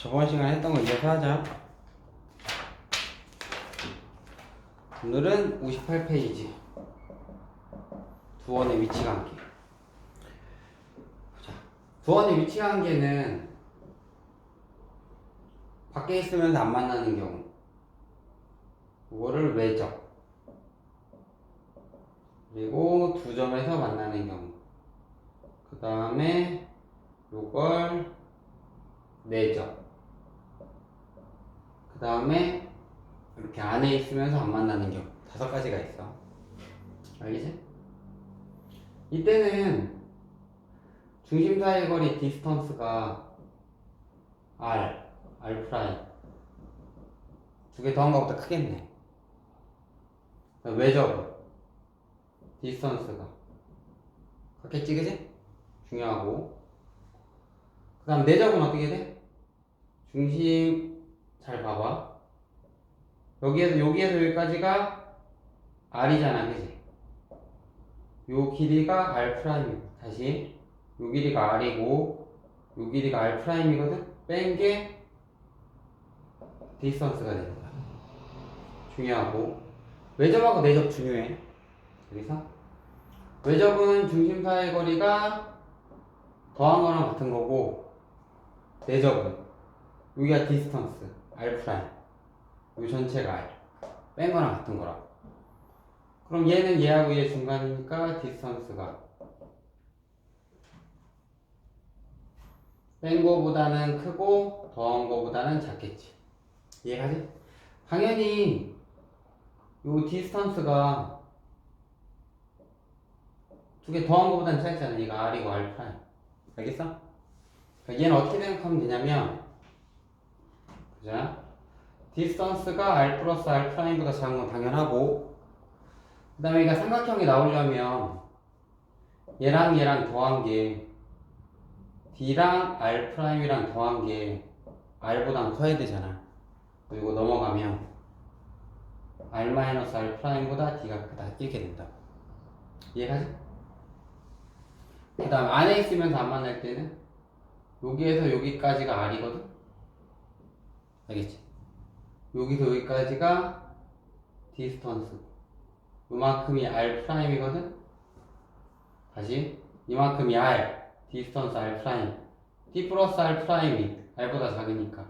저번 시간에 했던 거 이어서 하자. 오늘은 58페이지. 두원의 위치 관계. 자, 두원의 위치 관계는 밖에 있으면서 안 만나는 경우. 이거를 외적. 그리고 두 점에서 만나는 경우. 그 다음에 요걸 내적. 그 다음에 이렇게 안에 있으면서 안 만나는 경우. 다섯 가지가 있어. 알겠지? 이때는 중심 사이 거리 디스턴스가 R, R 프라임. 두 개 더한 것보다 크겠네. 외적 디스턴스가 같겠지, 그지? 중요하고. 그 다음 내적은 어떻게 돼? 중심 잘 봐봐. 여기에서 여기에서 여기까지가 R이잖아, 그지? 요 길이가 R 프라임. 다시 요 길이가 R이고 요 길이가 R 프라임이거든. 뺀 게 디스턴스가 되는 거야. 중요하고 외접하고 내접 중요해. 여기서 외접은 중심 사이 거리가 더한 거랑 같은 거고 내접은 여기가 디스턴스 프라임. 요 전체가 R. 뺀 거랑 같은 거라. 그럼 얘는 얘하고 얘 중간이니까 디스턴스가 뺀 거보다는 크고 더한 거보다는 작겠지. 이해가지? 당연히 요 디스턴스가 두 개 더한 거보다는 작잖아. 얘가 R이고 R 프라임. 알겠어? 그러니까 얘는 어떻게 생각하면 되냐면 자 디스턴스가 R 플러스 R 프라임보다 작은 건 당연하고 그 다음에 얘가 삼각형이 나오려면 얘랑 얘랑 더한 게 D랑 R 프라임이랑 더한 게 R보단 커야 되잖아. 그리고 넘어가면 R 마이너스 R 프라임보다 D가 크다. 이렇게 된다 이해가지? 그 다음 안에 있으면서 안 만날 때는 여기에서 여기까지가 R이거든 알겠지? 여기서 여기까지가 디스턴스 이만큼이 R 프라임이거든? 다시. 이만큼이 R 디스턴스 R 프라임 D 플러스 R 프라임이 R보다 작으니까.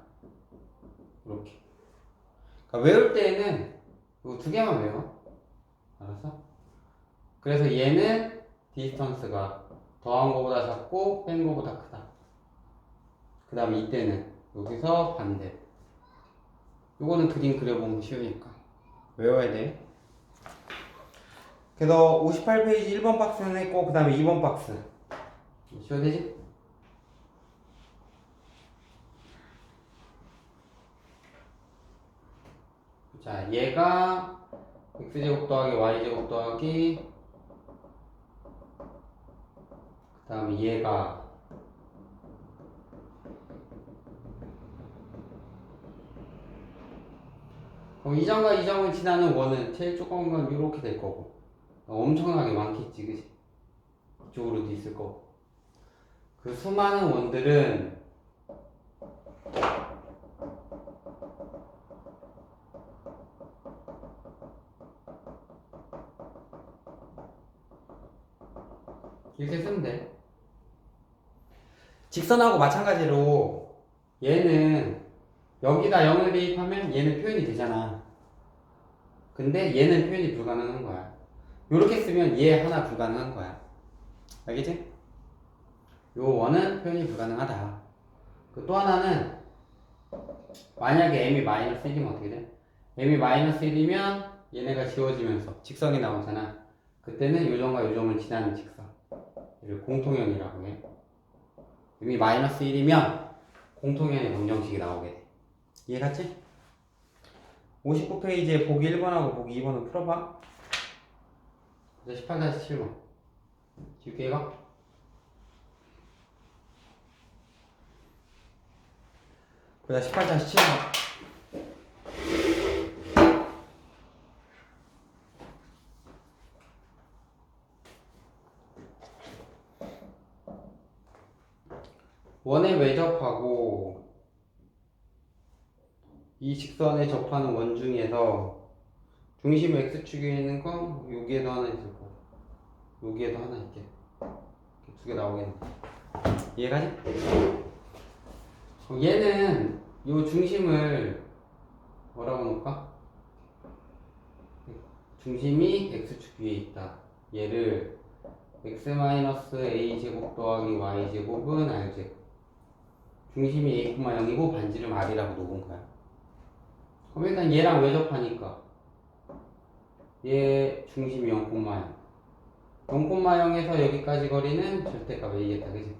이렇게. 그러니까 외울 때에는 이거 두 개만 외워. 알았어? 그래서 얘는 디스턴스가 더한 거보다 작고 뺀 거보다 크다. 그 다음에 이때는 여기서 반대 요거는 그림 그려보면 쉬우니까. 외워야 돼. 그래서 58페이지 1번 박스는 했고 그 다음에 2번 박스. 쉬워야 되지? 자 얘가 x제곱 더하기 y제곱 더하기 그 다음에 얘가 그럼 이 점과 이 점을 지나는 원은 제일 조그만 건 이렇게 될 거고. 엄청나게 많겠지 그치? 이쪽으로도 있을 거고. 그 수많은 원들은 이렇게 쓰면 돼. 직선하고 마찬가지로 얘는 여기다 0을 대입하면 얘는 표현이 되잖아. 근데 얘는 표현이 불가능한 거야. 요렇게 쓰면 얘 하나 불가능한 거야. 알겠지? 요 원은 표현이 불가능하다. 그 또 하나는 만약에 m이 마이너스 1이면 어떻게 돼? m이 마이너스 1이면 얘네가 지워지면서 직선이 나오잖아. 그때는 요점과 요점을 지나는 직선. 이를 공통형이라고 해. m이 마이너스 1이면 공통형의 방정식이 나오게 돼. 이해갔지? 59페이지에 보기 1번하고 보기 2번은 풀어봐. 이제 18-7번. 쉽게 해봐. 그다 18-7번. 원에 외접하고 이 직선에 접하는 원 중에서 중심 x축에 있는 거 여기에도 하나 있을 거고 여기에도 하나 있게 두 개 나오겠네 이해가지? 얘는 요 중심을 뭐라고 놓을까? 중심이 x축 위에 있다 얘를 x-a 제곱 더하기 y 제곱은 r 제곱 중심이 a, 0이고 반지름 r이라고 놓은 거야. 그럼 일단 얘랑 왜 접하니까 얘 중심이 0, 0. 0,0에서 여기까지 거리는 절대값 a겠다, 그지?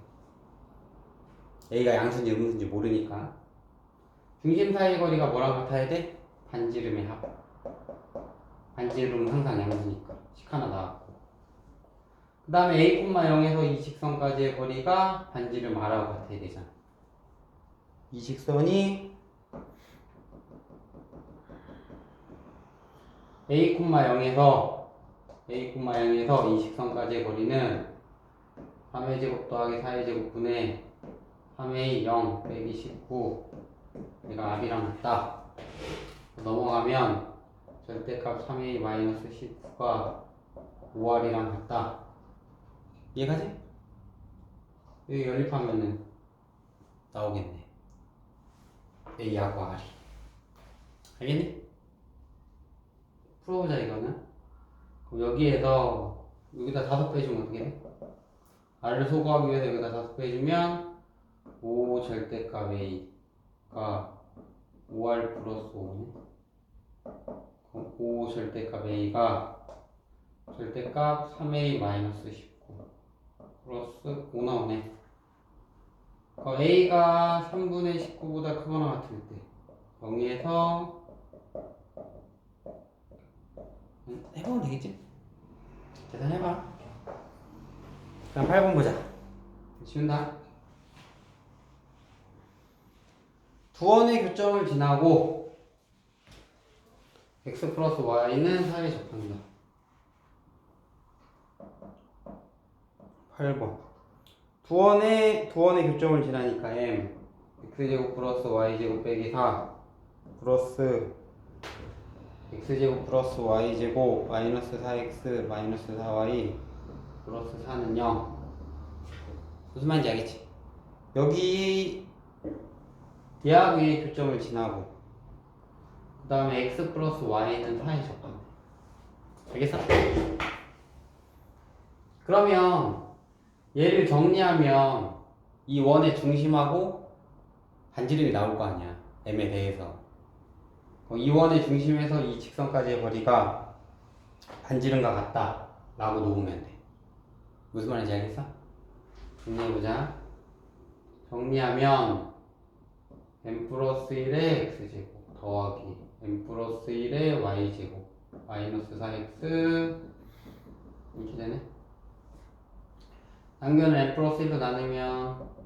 a가 양수인지 음수인지 모르니까 중심 사이 거리가 뭐랑 같아야 돼? 반지름의 합. 반지름은 항상 양수니까 식 하나 나왔고 그 다음에 a, 0에서 이 직선까지의 거리가 반지름 r하고 같아야 되잖아. 이 직선이 a, 0에서 a, 0에서 이 직선까지의 거리는 3의 제곱 더하기 4의 제곱분의 3a 0 빼기 19 얘가 r이랑 같다. 넘어가면 절대값 3a 마이너스 19가 5r이랑 같다. 이해가지? 여기 연립하면은 나오겠네. A하고 R이. 알겠니? 풀어보자 이거는? 그럼 여기에서 여기다 다섯 배 주면 어떻게 돼? R을 소거하기 위해서 여기다 다섯 배 주면 5 절대값 A가 5R 플러스 5네. 그럼 5 절대값 A가 절대값 3A 마이너스 19 플러스 5 나오네. 어, A가 3분의 19보다 크거나 같을 때 0에서 음, 해보면 되겠지? 계산해봐. 그럼 8번 보자. 쉬운다. 두 원의 교점을 지나고 x 플러스 y는 사이에 접한다. 8번. 두 원의 두 원의 교점을 지나니까 m x제곱 플러스 y제곱 빼기 4 플러스 x제곱 플러스 y제곱 마이너스 4x 마이너스 4y 플러스 4는 0 무슨 말인지 알겠지? 여기 얘의 교점을 지나고 그 다음에 x 플러스 y는 4에 접한대 알겠어? 그러면 얘를 정리하면 이 원의 중심하고 반지름이 나올 거 아니야 m에 대해서 이 원의 중심에서 이 직선까지의 거리가 반지름과 같다 라고 놓으면 돼. 무슨 말인지 알겠어? 정리해보자. 정리하면 m 플러스 1의 x제곱 더하기 m 플러스 1의 y제곱 마이너스 4x 이렇게 되네. 당근을 n 플러스 1로 나누면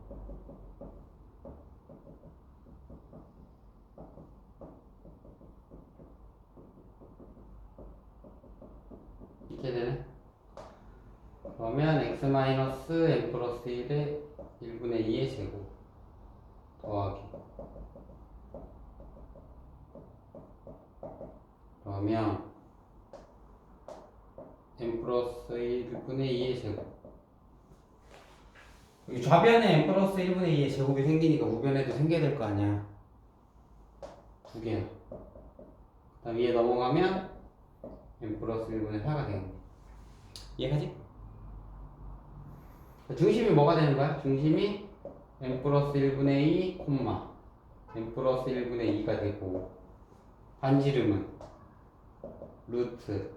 이렇게 되네 그러면 x 마이너스 n 플러스 1의 1분의 2의 제곱 더하기. 그러면 n 플러스 1분의 2의 제곱. 여기 좌변에 n 플러스 1분의 2의 제곱이 생기니까 우변에도 생겨야 될 거 아니야? 두 개야. 그 다음 위에 넘어가면 n 플러스 1분의 4가 되겠네 이해가지? 중심이 뭐가 되는 거야? 중심이 n 플러스 1분의 2 콤마 n 플러스 1분의 2가 되고 반지름은 루트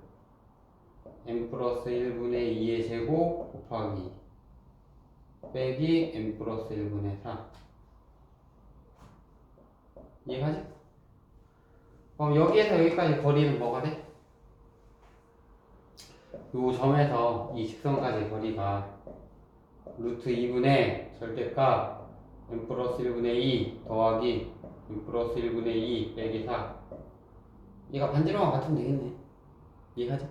n 플러스 1분의 2의 제곱 곱하기 빼기 n 플러스 1분의 4 이해가지? 그럼 여기에서 여기까지 거리는 뭐가 돼? 요 점에서 이 직선까지 거리가 루트 2분의 절대값 n 플러스 1분의 2 더하기 n 플러스 1분의 2 빼기 4 얘가 반지름과 같으면 되겠네. 이해가죠?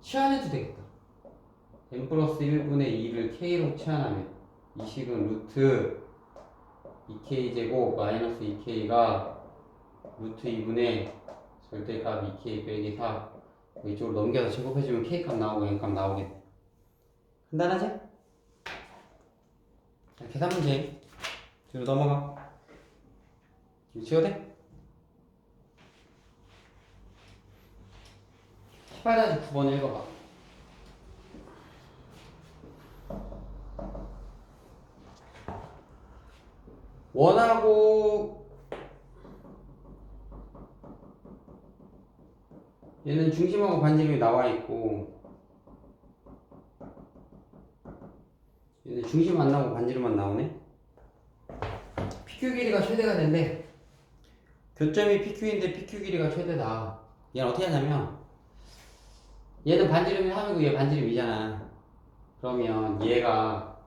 치환해도 되겠다. n 플러스 1분의 2를 k로 치환하면 이 식은 루트 2k 제곱 마이너스 2k가 루트 2분의 절대값 2k 빼기 4 이쪽으로 넘겨서 제곱해주면 k값 나오고 n값 나오겠네 간단하지? 자, 계산 문제 뒤로 넘어가 지워도 돼? 18-9번 읽어봐 원하고 얘는 중심하고 반지름이 나와 있고 얘는 중심 안 나오고 반지름만 나오네 PQ 길이가 최대가 된대 교점이 PQ인데 PQ 길이가 최대다 얘는 어떻게 하냐면 얘는 반지름이 3이고 얘 반지름 2잖아 그러면 얘가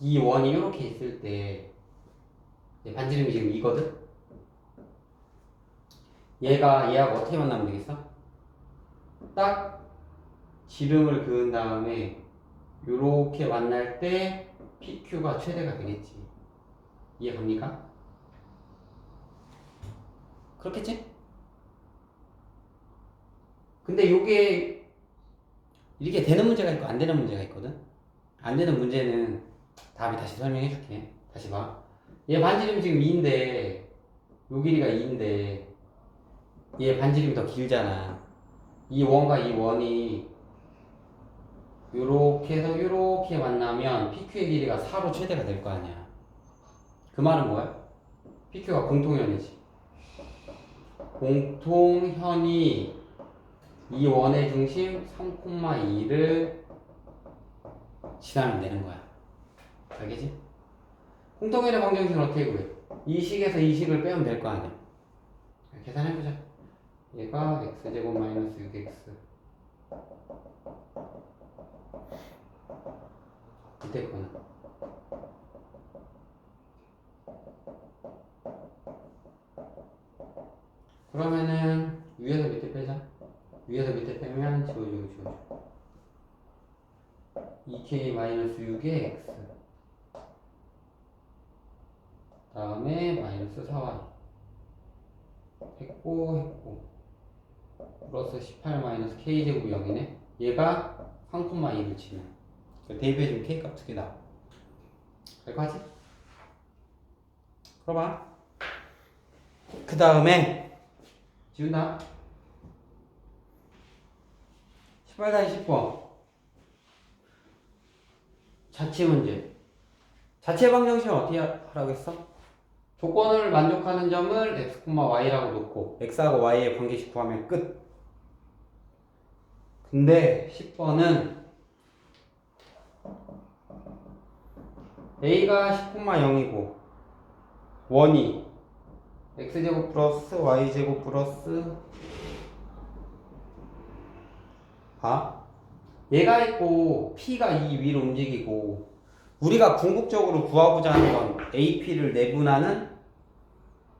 이 원이 이렇게 있을 때얘 반지름이 지금 2거든? 얘가 얘하고 어떻게 만나면 되겠어? 딱 지름을 그은 다음에 요렇게 만날 때 PQ가 최대가 되겠지. 이해 갑니까? 그렇겠지? 근데 요게 이렇게 되는 문제가 있고 안 되는 문제가 있거든. 안 되는 문제는 다음에 다시 설명해 줄게. 다시 봐 얘 반지름 지금 2인데 요 길이가 2인데 얘 반지름이 더 길잖아 이 원과 이 원이 요렇게 해서 요렇게 만나면 PQ의 길이가 4로 최대가 될 거 아니야 그 말은 뭐야? PQ가 공통현이지 공통현이 이 원의 중심 3,2를 지나면 되는 거야 알겠지? 공통현의 방정식은 어떻게 구해? 이 식에서 이 식을 빼면 될 거 아니야 계산해보자 얘가 x제곱 마이너스 6x 이때 거는 그러면은 위에서 밑에 빼자. 위에서 밑에 빼면 지워지고 지워지고 2k 마이너스 6에 x. 다음에 마이너스 4y 했고 했고 플러스 18 마이너스 k제곱 0이네. 얘가 3,2를 치면. 대입해주면 k값 두개 나와 알거지? 풀어봐. 그 다음에 지훈아 18-10번 자체 문제. 자체 방정식은 어떻게 하라고 했어? 조건을 만족하는 점을 x, y라고 놓고 x하고 y의 관계식 구하면 끝. 근데 10번은 a가 10,0이고 원이 x제곱 플러스 y제곱 플러스 봐 얘가 있고 p가 이 위로 움직이고 우리가 궁극적으로 구하고자 하는 건 AP를 내분하는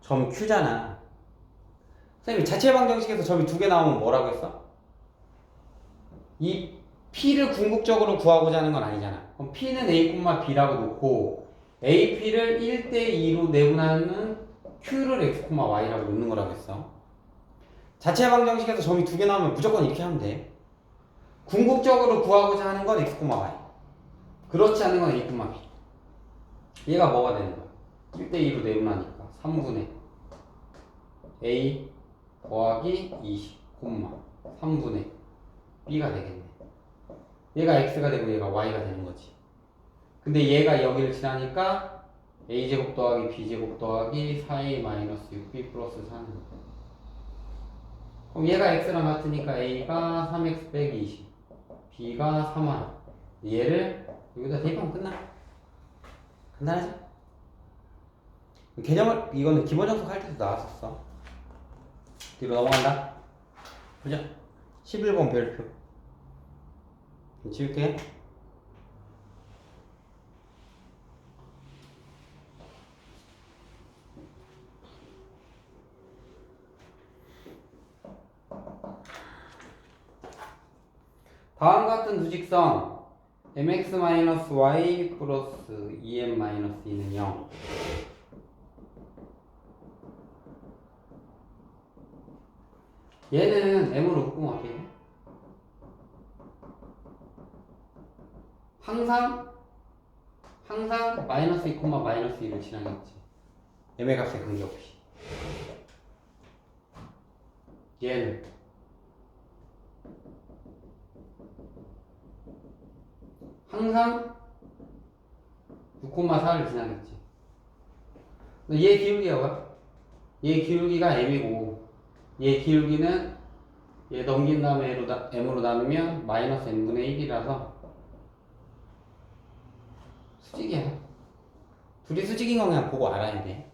점 Q잖아. 선생님 자체 방정식에서 점이 두 개 나오면 뭐라고 했어? 이 P를 궁극적으로 구하고자 하는 건 아니잖아. 그럼 P는 A, B라고 놓고 AP를 1대2로 내분하는 Q를 X, Y라고 놓는 거라고 했어. 자체 방정식에서 점이 두 개 나오면 무조건 이렇게 하면 돼. 궁극적으로 구하고자 하는 건 X, Y. 그렇지 않은 건 A, B. 얘가 뭐가 되는 거야? 1대2로 내분하니까 3분의 A 더하기 20, 3분의 B가 되겠네. 얘가 X가 되고 얘가 Y가 되는 거지. 근데 얘가 여기를 지나니까 A제곱 더하기 B제곱 더하기 4A 마이너스 6B 플러스 4는 그럼 얘가 X랑 같으니까 A가 3X 빼기 20 B가 3Y 얘를 여기다 대입하면 끝나. 간단하지? 개념을 이거는 기본 정석 할 때도 나왔었어. 뒤로 넘어간다. 보자. 11번 별표. 지울게. 다음 같은 두 직선 mx-y 플러스 2m-2는 0 얘는 m으로 묶음할게 항상 항상 마이너스 2, 마이너스 1을 지나겠지. m의 값에 관계없이. 얘는. 항상 6,4를 지나겠지. 얘 기울기가 뭐야? 얘 기울기가 m이고 얘 기울기는 얘 넘긴 다음에 M으로, 나, m으로 나누면 마이너스 n분의 1이라서 수직이야. 둘이 수직인 건 그냥 보고 알아야 돼.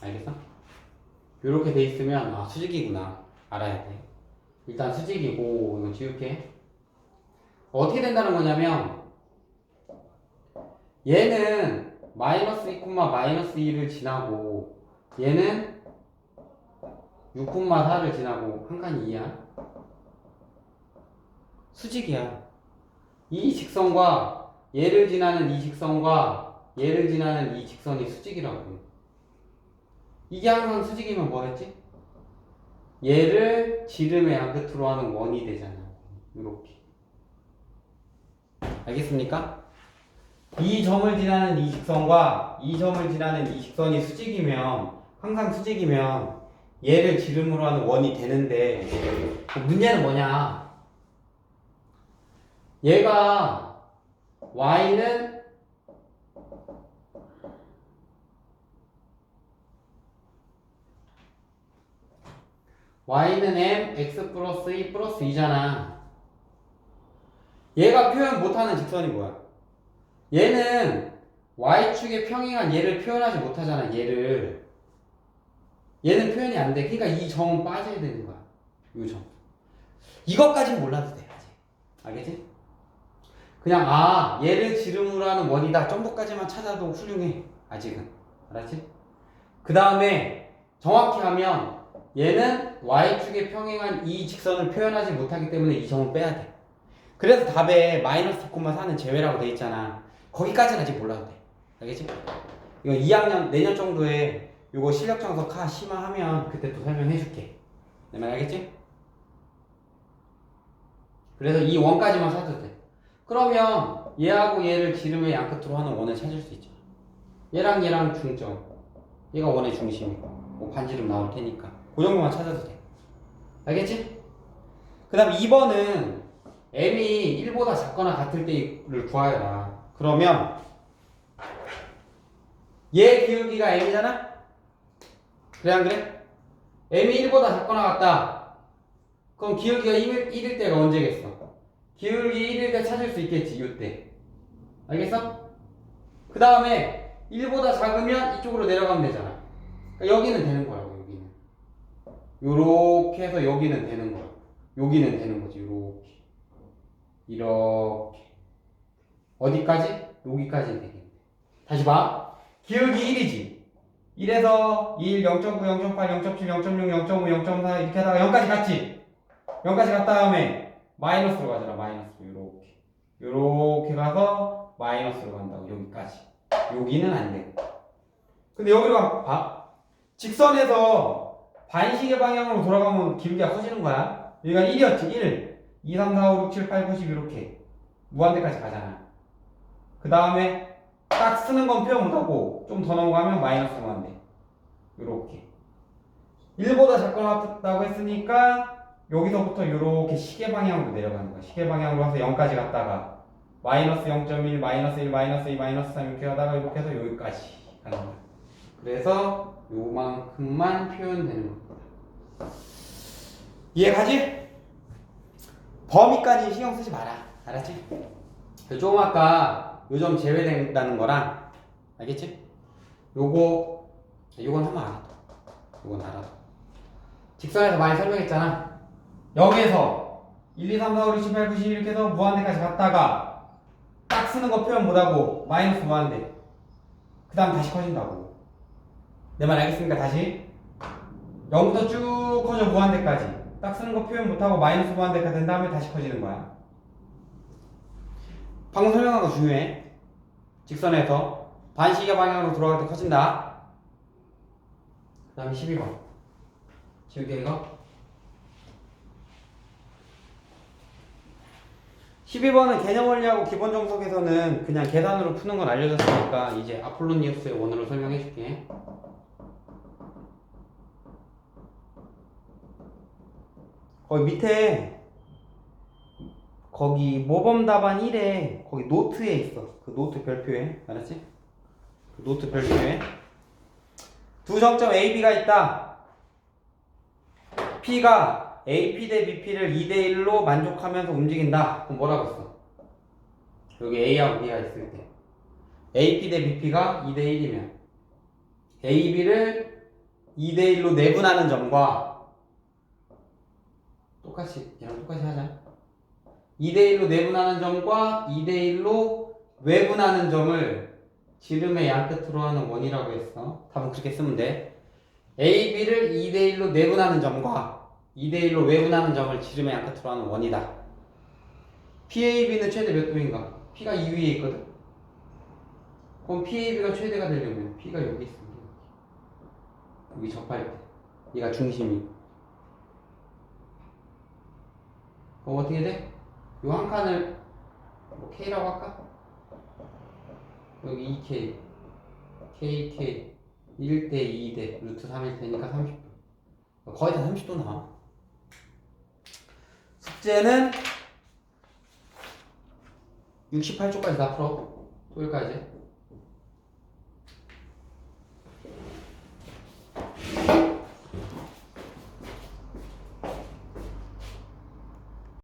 알겠어? 이렇게 돼 있으면 아 수직이구나. 알아야 돼. 일단 수직이고 이거 지울게. 어떻게 된다는 거냐면 얘는 마이너스 2, 마이너스 2를 지나고 얘는 6, 4를 지나고 한 칸이 2야? 수직이야. 이 직선과 얘를 지나는 이 직선과 얘를 지나는 이 직선이 수직이라고. 이게 항상 수직이면 뭐였지? 얘를 지름의 양 끝으로 하는 원이 되잖아. 이렇게. 알겠습니까? 이 점을 지나는 이 직선과 이 점을 지나는 이 직선이 수직이면 항상 수직이면 얘를 지름으로 하는 원이 되는데 문제는 뭐냐? 얘가 y는 y는 m x 플러스 2 플러스 2잖아. 얘가 표현 못하는 직선이 뭐야? 얘는 y축에 평행한 얘를 표현하지 못하잖아. 얘를 얘는 표현이 안 돼. 그러니까 이 점은 빠져야 되는 거야. 이 점. 이것까진 몰라도 돼. 아직. 알겠지? 그냥 아 얘를 지름으로 하는 원이다 정도까지만 찾아도 훌륭해. 아직은. 알았지? 그 다음에 정확히 하면 얘는 y축에 평행한 이 직선을 표현하지 못하기 때문에 이 점은 빼야 돼. 그래서 답에 마이너스 2,4는 제외라고 돼 있잖아. 거기까지는 아직 몰라도 돼. 알겠지? 이거 2학년 내년 정도에 이거 실력 정석 카 심화 하면 그때 또 설명해 줄게. 내말 알겠지? 그래서 이 원까지만 찾아도 돼. 그러면 얘하고 얘를 지름의 양 끝으로 하는 원을 찾을 수 있죠. 얘랑 얘랑 중점. 얘가 원의 중심이고 뭐 반지름 나올 테니까 그 정도만 찾아도 돼. 알겠지? 그 다음 2번은 m이 1보다 작거나 같을 때를 구하여라. 그러면 얘 기울기가 m이잖아? 그래 안 그래? m이 1보다 작거나 같다. 그럼 기울기가 1일, 1일 때가 언제겠어? 기울기 1일 때 찾을 수 있겠지, 이때. 알겠어? 그 다음에 1보다 작으면 이쪽으로 내려가면 되잖아. 그러니까 여기는 되는 거야, 여기는. 요렇게 해서 여기는 되는 거야. 여기는 되는 거지, 요렇게. 이렇게. 어디까지? 여기까지 되겠네. 다시 봐. 기울기 1이지. 1에서 1, 0.9, 0.8, 0.7, 0.6, 0.5, 0.4 이렇게 하다가 0까지 갔지. 0까지 갔다 다음에 마이너스로 가잖아. 마이너스로 요렇게. 요렇게 가서 마이너스로 간다고 여기까지. 여기는 안 돼. 근데 여기로 가 봐. 직선에서 반시계 방향으로 돌아가면 기울기가 커지는 거야. 여기가 1이었지. 1. 2, 3, 4, 5, 6, 7, 8, 9, 10 이렇게 무한대까지 가잖아. 그 다음에 딱 쓰는 건 표현 못하고 좀 더 넘어가면 마이너스 무한대. 요렇게. 1보다 작거나 같다고 했으니까 여기서부터 요렇게 시계 방향으로 내려가는 거야. 시계 방향으로 가서 0까지 갔다가 마이너스 0.1, 마이너스 1, 마이너스 2, 마이너스 3 이렇게 하다가 이렇게 해서 여기까지 가는 거야. 그래서 요만큼만 표현되는 겁니다. 이해가지? 범위까지 신경 쓰지 마라. 알았지? 그 조금 아까 요점 제외된다는 거랑 알겠지? 요거 요건 한번 알아. 요건 알아. 직선에서 많이 설명했잖아. 여기에서 1, 2, 3, 4, 5, 6, 7, 8, 9, 10 이렇게 해서 무한대까지 갔다가 딱 쓰는 거 표현 못하고 마이너스 무한대. 그 다음 다시 커진다고. 내 말 알겠습니까? 다시. 0부터 쭉 커져 무한대까지. 딱 쓰는 거 표현 못하고 마이너스 무한대가 된 다음에 다시 커지는 거야. 방금 설명한 거 중요해. 직선에서 반시계 방향으로 돌아갈 때 커진다. 그 다음에 12번. 지울게 이거. 12번은 개념 원리하고 기본 정석에서는 그냥 계산으로 푸는 건 알려졌으니까 이제 아폴로니우스의 원으로 설명해 줄게. 거의 밑에 거기 모범 답안 1에 거기 노트에 있어. 그 노트 별표에. 알았지? 그 노트 별표에 두 정점 A, B가 있다. P가 AP 대 BP를 2대 1로 만족하면서 움직인다. 그럼 뭐라고 했어? 여기 A하고 B가 있을 때 AP 대 BP가 2대 1이면 AB를 2대 1로 내분하는 점과 똑같이 얘랑 똑같이 하자. 2대 1로 내분하는 점과 2대 1로 외분하는 점을 지름의 양 끝으로 하는 원이라고 했어. 답은 그렇게 쓰면 돼. AB를 2대 1로 내분하는 점과 2대 1로 외분하는 점을 지름의 양 끝으로 하는 원이다. PAB는 최대 몇 도인가? P가 이 위에 있거든. 그럼 PAB가 최대가 되려면 P가 여기. 여기. 여기 접할 때. 얘가 중심이. 그럼 어떻게 돼? 요 한 칸을 뭐 K라고 할까? 여기 2K, KK 1대 2대 루트 3일 테니까 30도. 거의 다 30도 나와. 숙제는 68초까지 다 풀어. 또 여기까지.